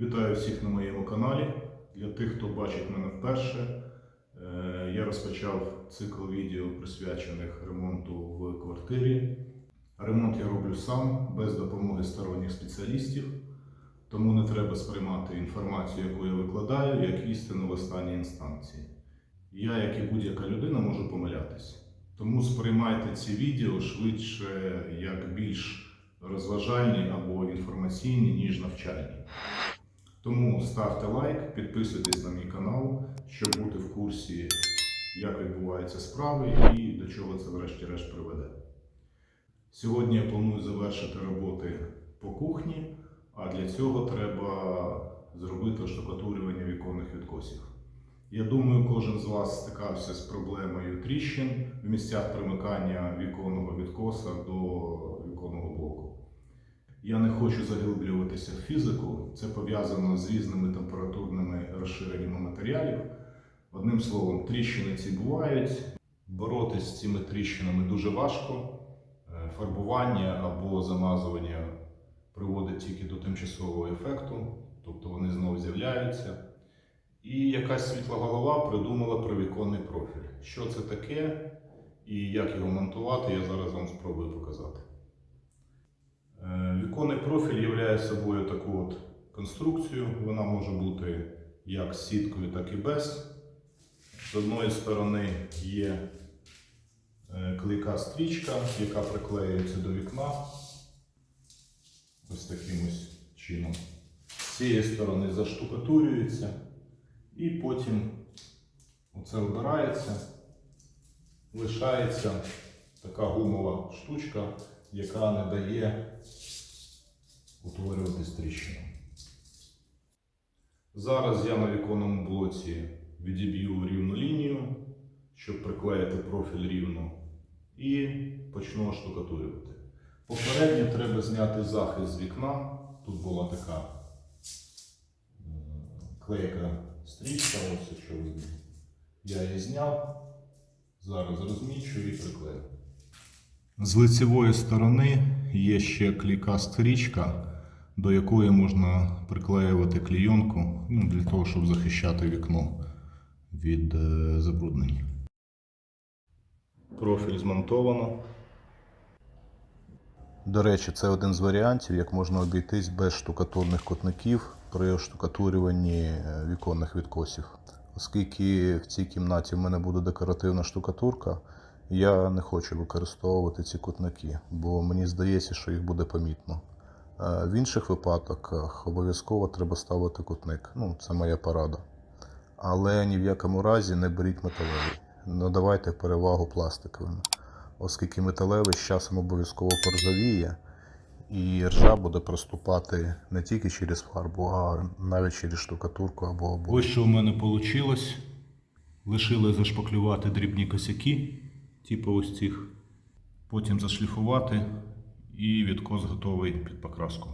Вітаю всіх на моєму каналі. Для тих, хто бачить мене вперше, е, я розпочав цикл відео, присвячених ремонту в квартирі. Ремонт я роблю сам, без допомоги сторонніх спеціалістів, тому не треба сприймати інформацію, яку я викладаю, як істину в останній інстанції. Я, як і будь-яка людина, можу помилятись. Тому сприймайте ці відео швидше як більш розважальні або інформаційні, ніж навчальні. Тому ставте лайк, підписуйтесь на мій канал, щоб бути в курсі, як відбуваються справи і до чого це врешті-решт приведе. Сьогодні я планую завершити роботи по кухні, а для цього треба зробити оштукатурювання віконних відкосів. Я думаю, кожен з вас стикався з проблемою тріщин в місцях примикання віконного відкоса до віконного блоку. Я не хочу заглиблюватися в фізику, це пов'язано з різними температурними розширеннями матеріалів. Одним словом, тріщини ці бувають. Боротися з цими тріщинами дуже важко. Е, Фарбування або замазування приводить тільки до тимчасового ефекту, тобто вони знову з'являються. І якась світла голова придумала про віконний профіль. Що це таке і як його монтувати, я зараз вам спробую показати. Е, Віконний профіль являє собою таку от конструкцію. Вона може бути як з сіткою, так і без. З одної сторони є е, клейка стрічка, яка приклеюється до вікна. Ось таким ось чином. З цієї сторони заштукатурюється. І потім оце обирається, лишається така гумова штучка, яка не дає утворюватись тріщину. Зараз я на віконному блоці відіб'ю рівну лінію, щоб приклеїти профіль рівно, і почну штукатурювати. Попередньо треба зняти захист з вікна. Тут була така клейка стрічка, ось видно. Я її зняв, зараз розмічую і приклею. З лицевої сторони є ще клейка стрічка, до якої можна приклеювати клейонку ну, для того, щоб захищати вікно від е, забруднень. Профіль змонтовано. До речі, це один з варіантів, як можна обійтись без штукатурних котників при штукатурюванні е, віконних відкосів. Оскільки в цій кімнаті в мене буде декоративна штукатурка, я не хочу використовувати ці кутники, бо мені здається, що їх буде помітно. Е, В інших випадках обов'язково треба ставити кутник. Ну, це моя порада. Але ні в якому разі не беріть металевий. Надавайте перевагу пластиковим, оскільки металевий з часом обов'язково поржавіє, і ржа буде проступати не тільки через фарбу, а навіть через штукатурку або. Ось що в мене вийшло. Лишили зашпаклювати дрібні косяки, типу ось цих. Потім зашліфувати і відкос готовий під покраску.